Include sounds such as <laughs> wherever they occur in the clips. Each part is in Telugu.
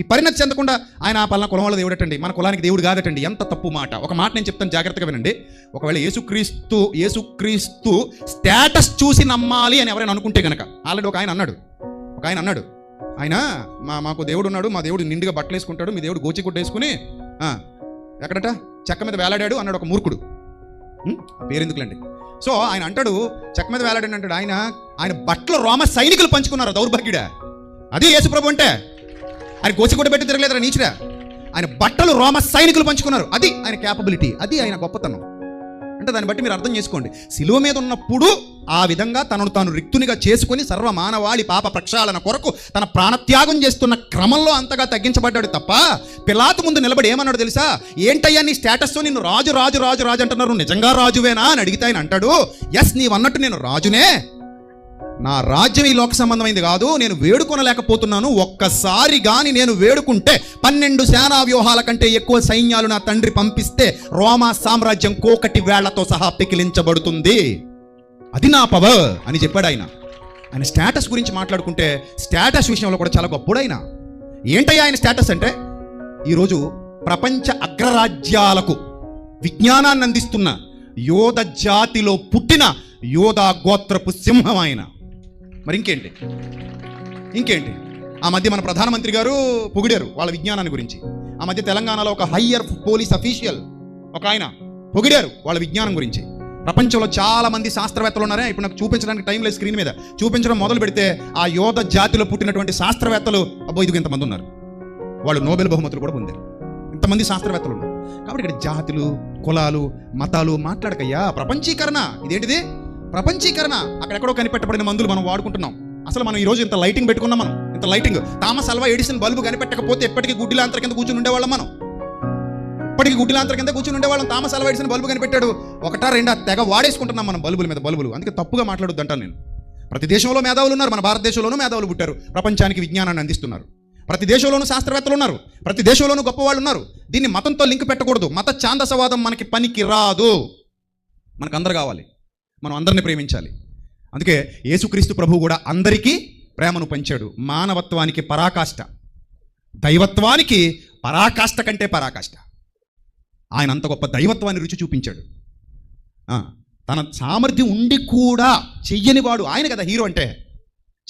ఈ పరిణతి చెందకుండా ఆయన ఆ పలానా కులం వాళ్ళ దేవుడటండి. మన కులానికి దేవుడు కాదటండి. ఎంత తప్పు మాట. ఒక మాట నేను చెప్తాను జాగ్రత్తగా వినండి. ఒకవేళ యేసుక్రీస్తు యేసుక్రీస్తు స్టేటస్ చూసి నమ్మాలి అని ఎవరైనా అనుకుంటే కనుక ఆల్రెడీ ఒక ఆయన అన్నాడు. ఒక ఆయన అన్నాడు. ఆయన మా మాకు దేవుడు ఉన్నాడు మా దేవుడు నిండుగా బట్టలు వేసుకుంటాడు మీ దేవుడు గోచిగుడ్డ వేసుకుని ఎక్కడట? చెక్క మీద వేలాడాడు అన్నాడు ఒక మూర్ఖుడు. పేరెందుకులండి సో ఆయన అంటాడు చెక్క మీద వేలాడాడు అంటాడు. ఆయన ఆయన బట్టలు రోమ సైనికులు పంచుకున్నారు దౌర్భాగ్యుడా. అది యేసుప్రభు అంటే. ఆయన గోచిగుడ్డ పెట్టి తిరగలేదురా నీచుడా ఆయన బట్టలు రోమ సైనికులు పంచుకున్నారు. అది ఆయన క్యాపబిలిటీ అది ఆయన గొప్పతనం. అంటే దాన్ని బట్టి మీరు అర్థం చేసుకోండి. శిలువ మీద ఉన్నప్పుడు ఆ విధంగా తనను తాను రిక్తునిగా చేసుకుని సర్వ మానవాళి పాప ప్రక్షాళన కొరకు తన ప్రాణత్యాగం చేస్తున్న క్రమంలో అంతగా తగ్గించబడ్డాడు తప్ప పిలాతు ముందు నిలబడి ఏమన్నాడు తెలుసా? ఏంటయ్యా నీ స్టేటస్తో నిన్ను రాజు రాజు రాజు రాజు అంటున్నారు? నిజంగా రాజువేనా అని అడిగితే ఆయన అంటాడు ఎస్ నీవన్నట్టు నేను రాజునే. నా రాజ్యం ఈ లోక సంబంధమైంది కాదు నేను వేడుకొనలేకపోతున్నాను. ఒక్కసారి గాని నేను వేడుకుంటే పన్నెండు సేనా వ్యూహాల కంటే ఎక్కువ సైన్యాలు నా తండ్రి పంపిస్తే రోమా సామ్రాజ్యం కోకటి వేళ్ళతో సహా పికిలించబడుతుంది. అది నా పవర్ అని చెప్పాడు ఆయన. ఆయన స్టేటస్ గురించి మాట్లాడుకుంటే స్టేటస్ విషయంలో కూడా చాలా గొప్పడైనా ఏంటయ్యా ఆయన స్టేటస్ అంటే? ఈరోజు ప్రపంచ అగ్రరాజ్యాలకు విజ్ఞానాన్ని అందిస్తున్న యోధ జాతిలో పుట్టిన యోధా గోత్రపు సింహం ఆయన. మరి ఇంకేంటి? ఇంకేంటి? ఆ మధ్య మన ప్రధానమంత్రి గారు పొగిడారు వాళ్ళ విజ్ఞానాన్ని గురించి. ఆ మధ్య తెలంగాణలో ఒక హయ్యర్ పోలీస్ అఫీషియల్ ఒక ఆయన పొగిడారు వాళ్ళ విజ్ఞానం గురించి. ప్రపంచంలో చాలా మంది శాస్త్రవేత్తలు ఉన్నారే. ఇప్పుడు నాకు చూపించడానికి టైం లేదు స్క్రీన్ మీద. చూపించడం మొదలు పెడితే ఆ యోధ జాతిలో పుట్టినటువంటి శాస్త్రవేత్తలు అబ్బో ఇదిగో ఇంతమంది ఉన్నారు. వాళ్ళు నోబెల్ బహుమతులు కూడా పొందారు. ఇంతమంది శాస్త్రవేత్తలు ఉన్నారు. కాబట్టి ఇక్కడ జాతులు కులాలు మతాలు మాట్లాడకయ్యా. ప్రపంచీకరణ. ఇదేంటిది? ప్రపంచీకరణ. అక్కడెక్కడో కనిపెట్టబడిన మందులు మనం వాడుకుంటున్నాం. అసలు మనం ఈ రోజు ఇంత లైటింగ్ పెట్టుకున్నాం మనం. ఇంత lighting Thomas Alva Edison bulb కనిపెట్టకపోతే ఎప్పటికీ గుడ్డిలాంతర కింద కూర్చుని ఉండేవాళ్ళం మనం. ఇప్పటికీ గుడ్డిలాంతర కింద కూర్చుని ఉండేవాళ్ళం. థామస్ అల్వా ఎడిసన్ బల్బు కనిపెట్టాడు. ఒకటా రెండా తెగ వాడేసుకుంటున్నాం మనం బల్బుల మీద బల్బులు. అందుకే తప్పుగా మాట్లాడొద్దు అంటాను నేను. ప్రతి దేశంలో మేధావులు ఉన్నారు. మన భారతదేశంలోనూ మేధావులు పుట్టారు. ప్రపంచానికి విజ్ఞానాన్ని అందిస్తున్నారు. ప్రతి దేశంలోనూ శాస్త్రవేత్తలు ఉన్నారు. ప్రతి దేశంలోనూ గొప్పవాళ్ళు ఉన్నారు. దీన్ని మతంతో లింక్ పెట్టకూడదు. మత ఛాందసవాదం మనకి పనికి రాదు. మనకు అందరు కావాలి. మనం అందరిని ప్రేమించాలి. అందుకే యేసుక్రీస్తు ప్రభు కూడా అందరికీ ప్రేమను పంచాడు. మానవత్వానికి పరాకాష్ట. దైవత్వానికి పరాకాష్ట కంటే పరాకాష్ట. ఆయన అంత గొప్ప దైవత్వాన్ని రుచి చూపించాడు. తన సామర్థ్యం ఉండి కూడా చెయ్యని వాడు ఆయన కదా హీరో అంటే.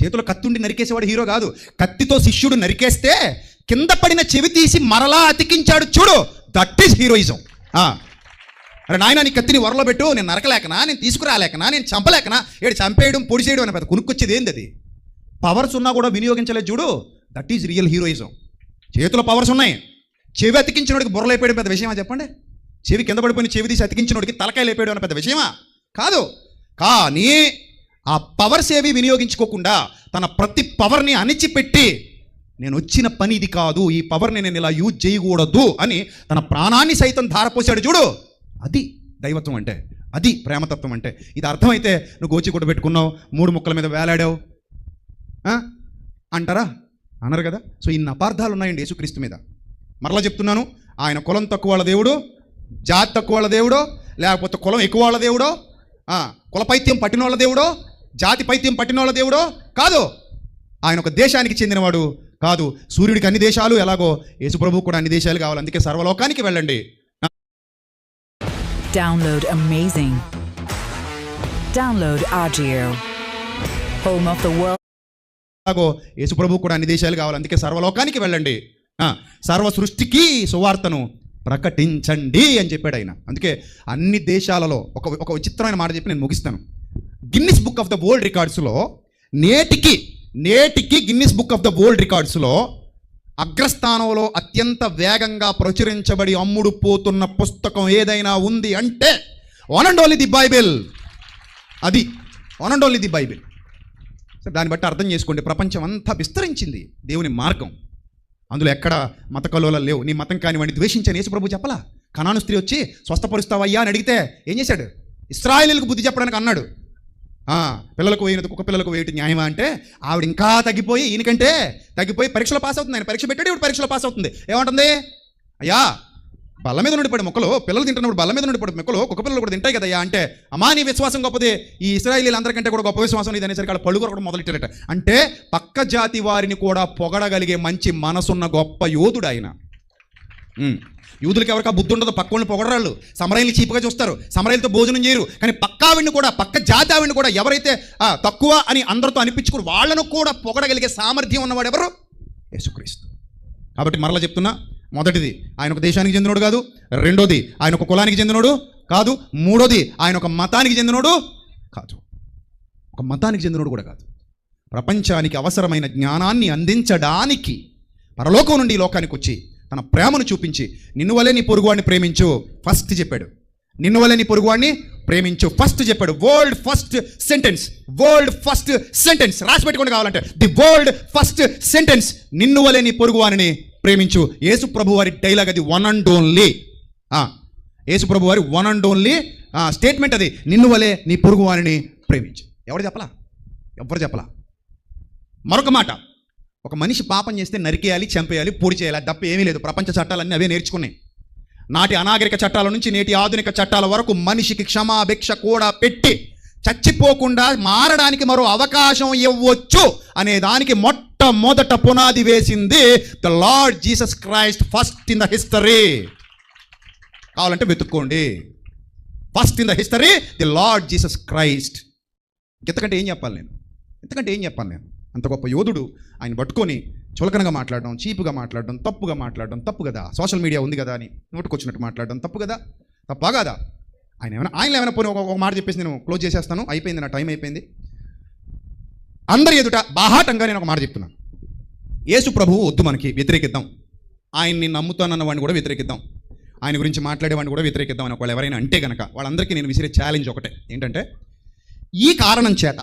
చేతిలో కత్తుండి నరికేసేవాడు హీరో కాదు. కత్తితో శిష్యుడు నరికేస్తే కింద పడిన చెవి తీసి మరలా అతికించాడు చూడు. That is heroism. అరే నాయన నీ కత్తిని వరలో పెట్టు నేను నరకలేకనా నేను తీసుకురాలేకనా నేను చంపలేకనా? ఏడు చంపేయడం పొడి చేయడం అని పెద్ద కొనుక్కొచ్చేది ఏంది అది? పవర్స్ ఉన్నా కూడా వినియోగించలేదు చూడు. దట్ ఈజ్ రియల్ హీరోయిజం చేతిలో పవర్స్ ఉన్నాయి. చెవి అతికించినోడికి బుర్ర పెద్ద విషయమా చెప్పండి? చెవి కింద పడిపోయిన చెవి తీసి అతికించినోడికి తలకాయ లేపేయడం అనే పెద్ద విషయమా? కాదు. కానీ ఆ పవర్స్ ఏవి వినియోగించుకోకుండా తన ప్రతి పవర్ని అణిచిపెట్టి నేను వచ్చిన పని ఇది కాదు ఈ పవర్ని నేను ఇలా యూజ్ చేయకూడదు అని తన ప్రాణాన్ని సైతం ధారపోసాడు చూడు. అది దైవత్వం అంటే అది ప్రేమతత్వం అంటే. ఇది అర్థమైతే నువ్వు గోచి కూడా పెట్టుకున్నావు మూడు ముక్కల మీద వేలాడావు. అంటారా? అనరు కదా? సో ఇన్ని అపార్థాలు ఉన్నాయండి యేసుక్రీస్తు మీద. మరలా చెప్తున్నాను ఆయన కులం తక్కువ వాళ్ళ దేవుడు జాతి తక్కువ వాళ్ళ దేవుడో లేకపోతే కులం ఎక్కువ వాళ్ళ దేవుడో కులపైత్యం కుల పైత్యం పట్టిన వాళ్ళ దేవుడో జాతి పైత్యం పట్టిన వాళ్ళ దేవుడో కాదు. ఆయన ఒక దేశానికి చెందినవాడు కాదు. సూర్యుడికి అన్ని దేశాలు ఎలాగో యేసుప్రభు కూడా అన్ని దేశాలు కావాలి. అందుకే సర్వలోకానికి వెళ్ళండి. Download amazing. Download Agio. Home of the world. ఎలాగో యేసుప్రభు కూడా అన్ని దేశాలు కావాలి అందుకే సర్వలోకానికి వెళ్ళండి సర్వ సృష్టికి సువార్తను ప్రకటించండి అని చెప్పాడు ఆయన అందుకే అన్ని దేశాలలో ఒక ఒక విచిత్రమైన మాట చెప్పి నేను ముగిస్తాను Guinness book of the world రికార్డ్స్లో నేటికి నేటికి Guinness book of the world రికార్డ్స్లో అగ్రస్థానంలో అత్యంత వేగంగా ప్రచురించబడి అమ్ముడు పోతున్న పుస్తకం ఏదైనా ఉంది అంటే one and only the Bible అది one and only the Bible దాన్ని బట్టి అర్థం చేసుకోండి. ప్రపంచం అంతా విస్తరించింది దేవుని మార్గం. అందులో ఎక్కడ మత కలోలాలు లేవు. నీ మతం కానివ్వండి ద్వేషించని ద్వేషించాను యేసుప్రభు చెప్పలా? కణాను స్త్రీ వచ్చి స్వస్థపరుస్తావయ్యా అని అడిగితే ఏం చేశాడు? ఇస్రాయలీలకు బుద్ధి చెప్పడానికి అన్నాడు. పిల్లలకు వేయినది కుక్క పిల్లలకు వేయటం న్యాయమా అంటే ఆవిడ ఇంకా తగ్గిపోయి ఈయనకంటే తగ్గిపోయి పరీక్షలో పాస్ అవుతుంది. ఆయన పరీక్ష పెట్టాడు ఇప్పుడు పరీక్షలో పాస్ అవుతుంది. ఏమంటుంది? అయ్యా బల్ల మీద నుండి పడే మొక్కలు పిల్లలు తింటున్నప్పుడు బల్ల మీద నుండి పడే మొక్కలు కుక్క పిల్లలు కూడా తింటాయి కదయ్యా అంటే అమ్మా నీ విశ్వాసం గొప్పది. ఈ ఇస్రాయిలీలు అందరికంటే కూడా గొప్ప విశ్వాసం ఇది అనేసరికి వాళ్ళు పళ్ళు కూడా మొదలెట్టారట. అంటే పక్క జాతి వారిని కూడా పొగడగలిగే మంచి మనసున్న గొప్ప యోధుడు ఆయన. యూదులకి ఎవరికి ఆ బుద్ధి ఉండదు పక్క వాళ్ళని పొగడరాళ్ళు. సమరాయిల్ని చీపుగా చూస్తారు. సమరాయిలతో భోజనం చేయరు. కానీ పక్క ఆవిడ్ని కూడా పక్క జాతి ఆవిడ్ని కూడా ఎవరైతే తక్కువ అని అందరితో అనిపించుకుని వాళ్ళను కూడా పొగడగలిగే సామర్థ్యం ఉన్నవాడు ఎవరు? యేసుక్రీస్తు. కాబట్టి మరలా చెప్తున్నా మొదటిది ఆయన ఒక దేశానికి చెందినోడు కాదు. రెండోది ఆయన ఒక కులానికి చెందినోడు కాదు. మూడోది ఆయన ఒక మతానికి చెందినోడు కాదు. ఒక మతానికి చెందినోడు కూడా కాదు. ప్రపంచానికి అవసరమైన జ్ఞానాన్ని అందించడానికి పరలోకం నుండి ఈ లోకానికి వచ్చి తన ప్రేమను చూపించి నిన్ను వలే నీ పొరుగువాడిని ప్రేమించు ఫస్ట్ చెప్పాడు. నిన్ను వలే నీ పొరుగువాడిని ప్రేమించు ఫస్ట్ చెప్పాడు. World first sentence world first sentence రాసి పెట్టుకోండి కావాలంటే. ది వరల్డ్ ఫస్ట్ సెంటెన్స్ నిన్ను వలే నీ పొరుగువారిని ప్రేమించు యేసు ప్రభు వారి డైలాగ్ అది వన్ అండ్ ఓన్లీ యేసు ప్రభు వారి వన్ అండ్ ఓన్లీ స్టేట్మెంట్ అది నిన్ను వలే నీ పొరుగువారిని ప్రేమించు ఎవరు చెప్పలా? ఎవరు చెప్పలా? మరొక మాట. ఒక మనిషి పాపం చేస్తే నరికేయాలి చంపేయాలి పొడి చేయాలి తప్ప ఏమీ లేదు. ప్రపంచ చట్టాలన్నీ అవే నేర్చుకున్నాయి. నాటి అనాగరిక చట్టాల నుంచి నేటి ఆధునిక చట్టాల వరకు మనిషికి క్షమాభిక్ష కూడా పెట్టి చచ్చిపోకుండా మారడానికి మరో అవకాశం ఇవ్వచ్చు అనే దానికి మొట్టమొదట పునాది వేసింది the Lord Jesus Christ first in the history. కావాలంటే వెతుక్కోండి. First in the history the Lord Jesus Christ. ఇంతకంటే ఏం చెప్పాలి నేను? ఇంతకంటే ఏం చెప్పాలి నేను? అంత గొప్ప యోధుడు. ఆయన పట్టుకొని చులకనగా మాట్లాడడం చీపుగా మాట్లాడడం తప్పుగా మాట్లాడడం తప్పు కదా? సోషల్ మీడియా ఉంది కదా అని నోటుకొచ్చినట్టు మాట్లాడడం తప్పు కదా? తప్పా కదా? ఆయన ఏమైనా ఆయన ఏమైనా పోనీ ఒక మాట చెప్పేసి నేను క్లోజ్ చేసేస్తాను. అయిపోయింది నా టైం అయిపోయింది. అందరి ఎదుట బాహాటంగా నేను ఒక మాట చెప్తున్నాను యేసు ప్రభువు వద్దు మనకి వ్యతిరేకిద్దాం. ఆయన్ని నమ్ముతానన్న వాడిని కూడా వ్యతిరేకిద్దాం. ఆయన గురించి మాట్లాడేవాడిని కూడా వ్యతిరేకిద్దాం అని ఒకళ్ళు ఎవరైనా అంటే కనుక వాళ్ళందరికీ నేను విసిరే ఛాలెంజ్ ఒకటే. ఏంటంటే ఈ కారణం చేత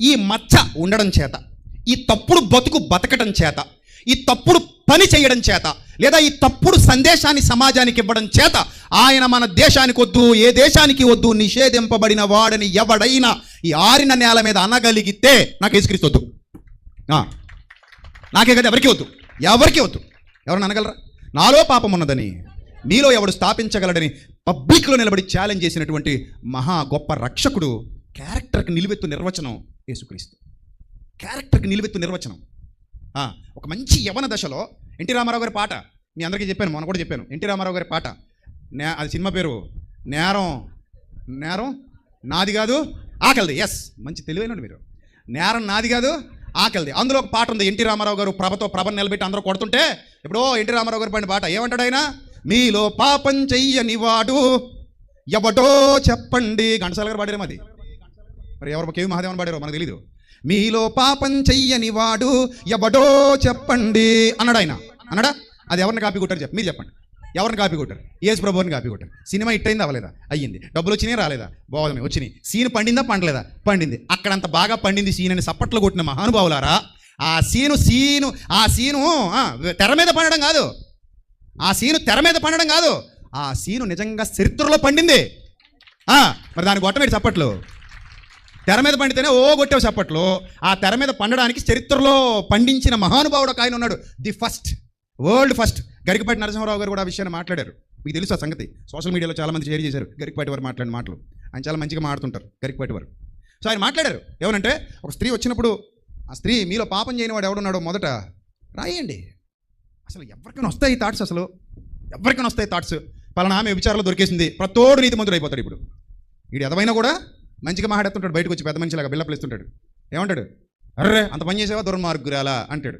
ఈ మచ్చ ఉండడం చేత ఈ తప్పుడు బతుకు బతకడం చేత ఈ తప్పుడు పని చేయడం చేత లేదా ఈ తప్పుడు సందేశాన్ని సమాజానికి ఇవ్వడం చేత ఆయన మన దేశానికి వద్దు ఏ దేశానికి వద్దు నిషేధింపబడిన వాడని ఎవడైనా ఈ ఆరిన నేల మీద అనగలిగితే నాకు ఏసుక్రీస్తు వద్దు. నాకే కదా ఎవరికి వద్దు? ఎవరికి వద్దు? ఎవరిని అనగలరా? నాలో పాపం ఉన్నదని మీలో ఎవడు స్థాపించగలడని పబ్లిక్లో నిలబడి ఛాలెంజ్ చేసినటువంటి మహా గొప్ప రక్షకుడు క్యారెక్టర్కి నిలువెత్తు నిర్వచనం యేసుక్రీస్తు. క్యారెక్టర్కి నిలువెత్తు నిర్వచనం. ఒక మంచి యవన దశలో ఎన్టీ రామారావు గారి పాట మీ అందరికీ చెప్పాను మొన్న కూడా చెప్పాను ఎన్టీ రామారావు గారి పాట. నే అది సినిమా పేరు నేరం నేరం నాది కాదు ఆకలిది. ఎస్ మంచి తెలివైన మీరు. నేరం నాది కాదు ఆకలిది. అందులో ఒక పాట ఉంది ఎన్టీ రామారావు గారు ప్రభతో ప్రభను నిలబెట్టి అందరూ కొడుతుంటే ఎప్పుడో ఎన్టీ రామారావు గారు పడిన పాట ఏమంటాడు ఆయన? మీలో పాపం చెయ్యని వాడు ఎవడో చెప్పండి ఘంటసాల గారు పాడారు అది. మరి ఎవరు కేవి మహాదేవన్ పాడారో మనకు తెలీదు. మీలో పాపం చెయ్యని వాడు ఎవడో చెప్పండి అన్నాడు ఆయన. అన్నాడా? అది ఎవరిని కాపీ కొట్టారు చెప్పి మీరు చెప్పండి. ఎవరిని కాపీ కొట్టారు? ఏసు ప్రభుని కాపీ కొట్టారు. సినిమా ఇట్ అయిందా అవ్వలేదా? అయ్యింది. డబ్బులు వచ్చినాయి రాలేదా? బాగుంది వచ్చినాయి. సీన్ పండిందా? పండలేదా? పండింది. అక్కడ అంత బాగా పండింది సీన్ అని సప్పట్లో కొట్టిన మహానుభావులారా ఆ సీను సీను ఆ సీను ఆ, తెర మీద పండడం కాదు. ఆ సీను తెర మీద పండడం కాదు. ఆ సీను నిజంగా చరిత్రలో పండింది. ఆ, మరి దానికి గొట్టమేటి చప్పట్లు తెర మీద పండితేనే ఓ కొట్టావు చప్పట్లో. ఆ తెర మీద పండడానికి చరిత్రలో పండించిన మహానుభావుడు ఒక ఆయన ఉన్నాడు. The first world first. Garikapati Narasimharao గారు కూడా ఆ విషయాన్ని మాట్లాడారు. మీకు తెలుసు ఆ సంగతి. సోషల్ మీడియాలో చాలా మంది షేర్ చేశారు గరికపాటి వారు మాట్లాడిన మాటలు. ఆయన చాలా మంచిగా మాడుతుంటారు గరికపాటి వారు. సో ఆయన మాట్లాడారు. ఏమనంటే ఒక స్త్రీ వచ్చినప్పుడు ఆ స్త్రీ మీలో పాపం చేయని వాడు ఎవడున్నాడో మొదట రాయండి. అసలు ఎవరికైనా వస్తాయి థాట్స్ అసలు? ఎవరికైనా వస్తాయి థాట్స్ పలానా ఆమె విచారాలు దొరికేసింది. ప్రతోడు నీతి మంత్రుడు అయిపోతాడు ఇప్పుడు. వీడు ఎదవైనా కూడా మంచిగా మాట్లాడుతుంటాడు బయటకు వచ్చి పెద్ద మనిషిలాగా బిల్లపలు ఇస్తుంటాడు ఏమంటాడు? అర్రే అంత పని చేసేవా దుర్మార్గురాలా? అంటాడు.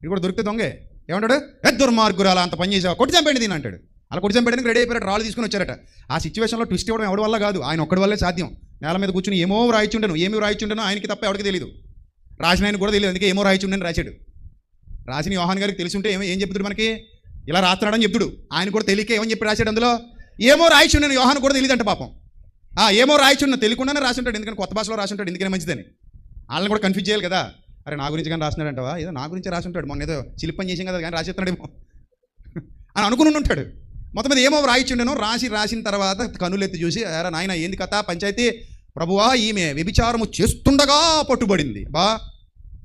ఇది కూడా దొరికితే దొంగే. ఏమంటాడు? ఏ దుర్మార్గురాలా అంత పని చేసేవా? కొట్టి చంపండి దీని అంటాడు. అలా కొట్టి చంపడానికి రెడీ అయిపోయాడు రాళ్ళు తీసుకుని వచ్చారట. ఆ సిచ్యువేషన్లో ట్విస్ట్ ఇవ్వడం ఎవడి వల్ల కాదు. ఆయన ఒక్కడి వల్లే సాధ్యం. నేల మీద కూర్చుని ఏమో రాయిచుండను ఏమీ రాయిచుండను ఆయనకి తప్ప ఎవరికి తెలియదు రాసిన ఆయన కూడా తెలియదు అందుకే ఏమో రాయిచుండని రాశాడు. రాసిన యోహాన్ గారికి తెలిసి ఉంటే ఏమో ఏం చెప్తుడు మనకి? ఇలా రాస్తున్నాడని చెప్తుడు. ఆయన కూడా తెలియక ఏమని చెప్పి రాశాడు అందులో? ఏమో రాయిచుండను యోహాన్ కూడా తెలియదంట పాపం. ఏమో రాయిచుండ తెలియకుండానే రాసి ఉంటాడు ఎందుకంటే కొత్త భాషలో రాసి ఉంటాడు ఎందుకనే మంచిదని? వాళ్ళని కూడా కన్ఫ్యూజ్ చేయాలి కదా. అరే నా గురించి కానీ రాసినాడంటవా ఏదో నా గురించి రాసి ఉంటాడు మొన్న ఏదో చిలిపని చేసాం కదా కానీ రాసేస్తున్నాడేమో. <laughs> అని అనుకుని ఉంటాడు మొత్తం మీద ఏమో రాయిచుండెను రాసి రాసిన తర్వాత కనులెత్తి చూసి అరే నాయన ఏంది కథ? పంచాయతీ ప్రభువా ఈమె వ్యభిచారము చేస్తుండగా పట్టుబడింది. బా.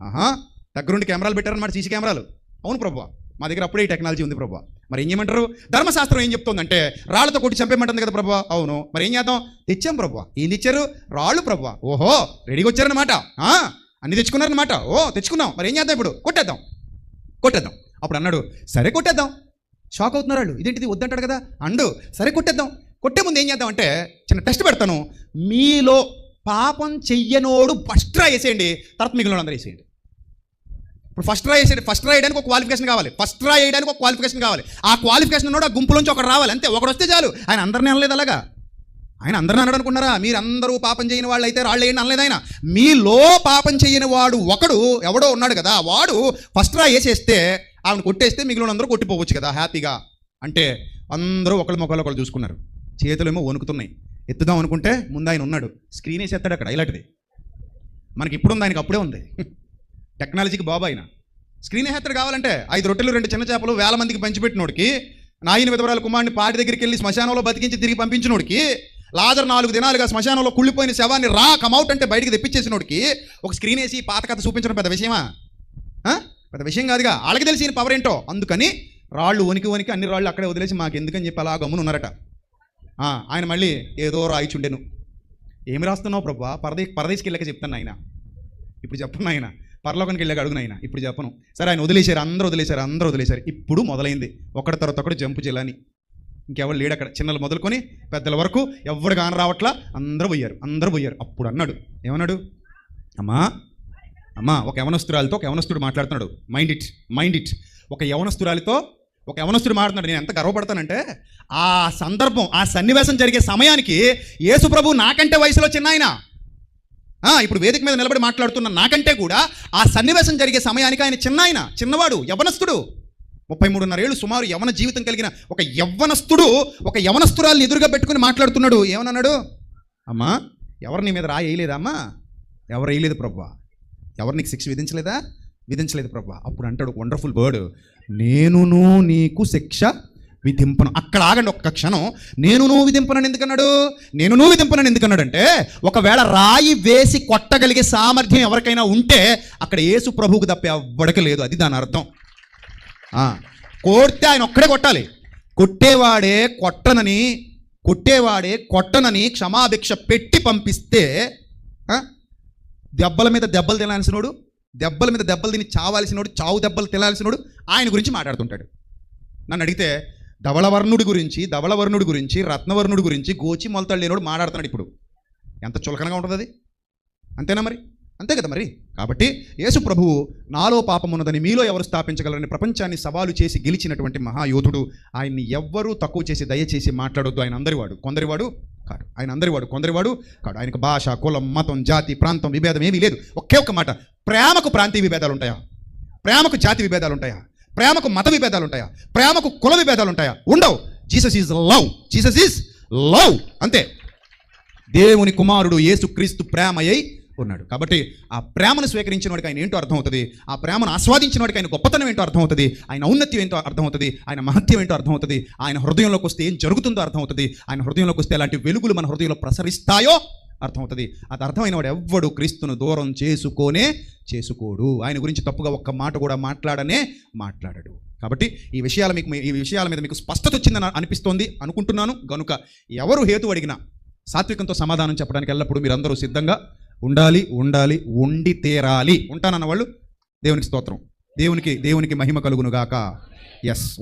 ఆహా. దగ్గరుండి కెమెరాలు పెట్టారన్నమాట సీసీ కెమెరాలు. అవును ప్రభువా. మా దగ్గర అప్పుడే ఈ టెక్నాలజీ ఉంది ప్రభువా. మరి ఏం చేయమంటారు? ధర్మశాస్త్రం ఏం చెప్తుందంటే రాళ్ళతో కొట్టి చంపేయమంటుంది కదా ప్రభు? అవును. మరి ఏం చేద్దాం? తెచ్చాం ప్రభు. ఏం తెచ్చారు? రాళ్ళు ప్రభు. ఓహో రెడీగా వచ్చారనమాట ఆ, అన్ని తెచ్చుకున్నారనమాట ఓ తెచ్చుకున్నాం. మరి ఏం చేద్దాం ఇప్పుడు? కొట్టేద్దాం. కొట్టేద్దాం. అప్పుడు అన్నాడు సరే కొట్టేద్దాం. షాక్ అవుతున్నారు వాళ్ళు. ఇదేంటిది? వద్దంటాడు కదా? అండు సరే కొట్టేద్దాం. కొట్టే ముందు ఏం చేద్దాం అంటే చిన్న టెస్ట్ పెడతాను. మీలో పాపం చెయ్యనోడు ఫస్ట్ వేసేయండి. తర్వాత మిగిలిన అందరూ వేసేయండి. ఇప్పుడు ఫస్ట్ ట్రై వేసేయండి ఫస్ట్ ట్రై వేయడానికి ఒక క్వాలిఫికేషన్ కావాలి. ఫస్ట్ ట్రై వేయడానికి ఒక క్వాలిఫికేషన్ కావాలి. ఆ క్వాలిఫికేషన్ కూడా ఆ గుంపులోంచి ఒకడు రావాలి అంతే. ఒకడు వస్తే చాలు. ఆయన అందరినీ అనలేదు అలాగా? ఆయన అందరిని అన్నాడు అనుకున్నారా? మీరు అందరూ పాపం చేయని వాళ్ళు అయితే రాళ్ళు వేయండి అనలేదు ఆయన. మీలో పాపం చేయని వాడు ఒకడు ఎవడో ఉన్నాడు కదా వాడు ఫస్ట్ రా వేసేస్తే ఆమెను కొట్టేస్తే మిగిలిన అందరూ కొట్టిపోవచ్చు కదా హ్యాపీగా. అంటే అందరూ ఒకళ్ళ మొక్కలు ఒకళ్ళు చూసుకున్నారు. చేతులేమో వణుకుతున్నాయి. ఎత్తుదాం అనుకుంటే ముందు ఆయన ఉన్నాడు. స్క్రీన్ వేసేస్తాడు అక్కడ ఇలాంటిది మనకి ఇప్పుడు ఉంది ఆయనకి అప్పుడే ఉంది. టెక్నాలజీకి బాబు ఆయన స్క్రీన్ హేతర్ కావాలంటే ఐదు రొట్టెలు రెండు చిన్న చేపలు వేల మందికి పంచిపెట్టినోడికి నాయన విధవరాల కుమారుని పాటి దగ్గరికి వెళ్ళి శ్మశానంలో బతికించి తిరిగి పంపించినోడికి లాజర్ నాలుగు దినాలుగా శ్మశానంలో కుళ్ళిపోయిన శవాన్ని రా కమౌట్ అంటే బయటికి తెప్పించేసినోడికి ఒక స్క్రీన్ వేసి పాత కథ చూపించడం పెద్ద విషయమా? పెద్ద విషయం కాదుగా. వాళ్ళకి తెలిసిన పవర్ ఏంటో? అందుకని రాళ్ళు వనికి వనికి అన్ని రాళ్ళు అక్కడే వదిలేసి మాకు ఎందుకని చెప్పి అలా గమ్మున ఉన్నారట. ఆయన మళ్ళీ ఏదో రాయిచుండెను. ఏమి రాస్తున్నావు ప్రభా? పరదే పరదేశకి వెళ్ళక చెప్తాను ఆయన ఇప్పుడు చెప్పను ఆయన పరలోకానికి వెళ్ళాక అడుగును ఆయన ఇప్పుడు చెప్పను. సరే ఆయన వదిలేశారు అందరూ వదిలేశారు అందరూ వదిలేశారు. ఇప్పుడు మొదలైంది. ఒకటి తర్వాత ఒకటి జంపు చేయాలని. ఇంకెవరు లేడు అక్కడ. చిన్నలు మొదలుకొని పెద్దల వరకు ఎవరు కాని రావట్లా అందరూ పోయారు అందరూ పోయారు. అప్పుడు అన్నాడు. ఏమన్నాడు? అమ్మా అమ్మా ఒక యవనస్తురాలతో ఒక యవనస్తుడు మాట్లాడుతున్నాడు. మైండ్ ఇట్ మైండ్ ఇట్ ఒక యవనస్తురాలితో ఒక యవనస్తుడు మాట్లాడుతున్నాడు. నేను ఎంత గర్వపడతానంటే ఆ సందర్భం ఆ సన్నివేశం జరిగే సమయానికి యేసుప్రభు నాకంటే వయసులో చిన్న ఆయన ఇప్పుడు వేదిక మీద నిలబడి మాట్లాడుతున్న నాకంటే కూడా ఆ సన్నివేశం జరిగే సమయానికి ఆయన చిన్నాయన చిన్నవాడు యవనస్తుడు. ముప్పై మూడున్నర ఏళ్ళు సుమారు యవన జీవితం కలిగిన ఒక యవ్వనస్తుడు ఒక యవనస్తురాల్ని ఎదురుగా పెట్టుకుని మాట్లాడుతున్నాడు. ఏమన్నాడు? అమ్మా ఎవరు నీ మీద రాయలేదా అమ్మా? ఎవరు వేయలేదు ప్రభా. ఎవరు నీకు శిక్ష విధించలేదా? విధించలేదు ప్రభా. అప్పుడు అంటాడు వండర్ఫుల్ వర్డ్ నేనును నీకు శిక్ష విధింపను. అక్కడ ఆగండి ఒక్క క్షణం. నేను నువ్వు విధింపనని ఎందుకన్నాడు? నేనును విధింపనని ఎందుకన్నాడంటే ఒకవేళ రాయి వేసి కొట్టగలిగే సామర్థ్యం ఎవరికైనా ఉంటే అక్కడ యేసు ప్రభువుకు తప్ప ఎవ్వడికి లేదు. అది దాని అర్థం. కొడితే ఆయన ఒక్కడే కొట్టాలి. కొట్టేవాడే కొట్టనని కొట్టేవాడే కొట్టనని క్షమాభిక్ష పెట్టి పంపిస్తే దెబ్బల మీద దెబ్బలు తినాల్సినోడు దెబ్బల మీద దెబ్బలు తిని చావాల్సినోడు చావు దెబ్బలు తినాల్సినోడు ఆయన గురించి మాట్లాడుతుంటాడు. నన్ను అడిగితే ధవళవర్ణుడి గురించి ధవళవర్ణుడి గురించి రత్నవర్ణుడి గురించి గోచి మొలతాడు లేనోడు మాట్లాడుతున్నాడు ఇప్పుడు. ఎంత చులకనగా ఉంటుంది అది? అంతేనా మరి? అంతే కదా మరి? కాబట్టి యేసు ప్రభువు నాలో పాపం ఉన్నదని మీలో ఎవరు స్థాపించగలరని ప్రపంచాన్ని సవాలు చేసి గెలిచినటువంటి మహాయోధుడు ఆయన్ని ఎవ్వరూ తక్కువ చేసి దయచేసి మాట్లాడొద్దు. ఆయన అందరివాడు. కొందరివాడు కాడు. ఆయన అందరివాడు కొందరివాడు కాడు. ఆయనకు భాష కులం మతం జాతి ప్రాంతం విభేదం ఏమీ లేదు. ఒకే ఒక్క మాట. ప్రేమకు ప్రాంతీయ విభేదాలు ఉంటాయా? ప్రేమకు జాతి విభేదాలు ఉంటాయా? ప్రేమకు మత విభేదాలు ఉంటాయా ప్రేమకు కుల విభేదాలు ఉంటాయా ఉండవు. Jesus is love Jesus is love అంతే. దేవుని కుమారుడు యేసుక్రీస్తు ప్రేమయ్యి ఉన్నాడు. కాబట్టి ఆ ప్రేమను స్వీకరించిన వాడికి ఆయన ఏంటో అర్థమవుతుంది? ఆ ప్రేమను ఆస్వాదించిన వాడికి ఆయన గొప్పతనం ఏంటో అర్థమవుతుంది? ఆయన ఔన్నత్యం ఏంటో అర్థమవుతుంది? ఆయన మహత్యం ఏంటో అర్థమవుతుంది? ఆయన హృదయంలోకి వస్తే ఏం జరుగుతుందో అర్థమవుతుంది? ఆయన హృదయంలోకి వస్తే ఎలాంటి వెలుగులు మన హృదయంలో ప్రసరిస్తాయో అర్థమవుతుంది. అది అర్థమైన వాడు ఎవ్వడు క్రీస్తును దూరం చేసుకోనే చేసుకోడు. ఆయన గురించి తప్పుగా ఒక్క మాట కూడా మాట్లాడనే మాట్లాడడు. కాబట్టి ఈ విషయాల మీకు ఈ విషయాల మీద మీకు స్పష్టత వచ్చిందని అనిపిస్తోంది అనుకుంటున్నాను. గనుక ఎవరు హేతు అడిగినా సాత్వికంతో సమాధానం చెప్పడానికి ఎల్లప్పుడూ మీరందరూ సిద్ధంగా ఉండాలి ఉండాలి ఉండి తీరాలి. ఉంటానన్న వాళ్ళు దేవునికి స్తోత్రం. దేవునికి దేవునికి మహిమ కలుగును ఎస్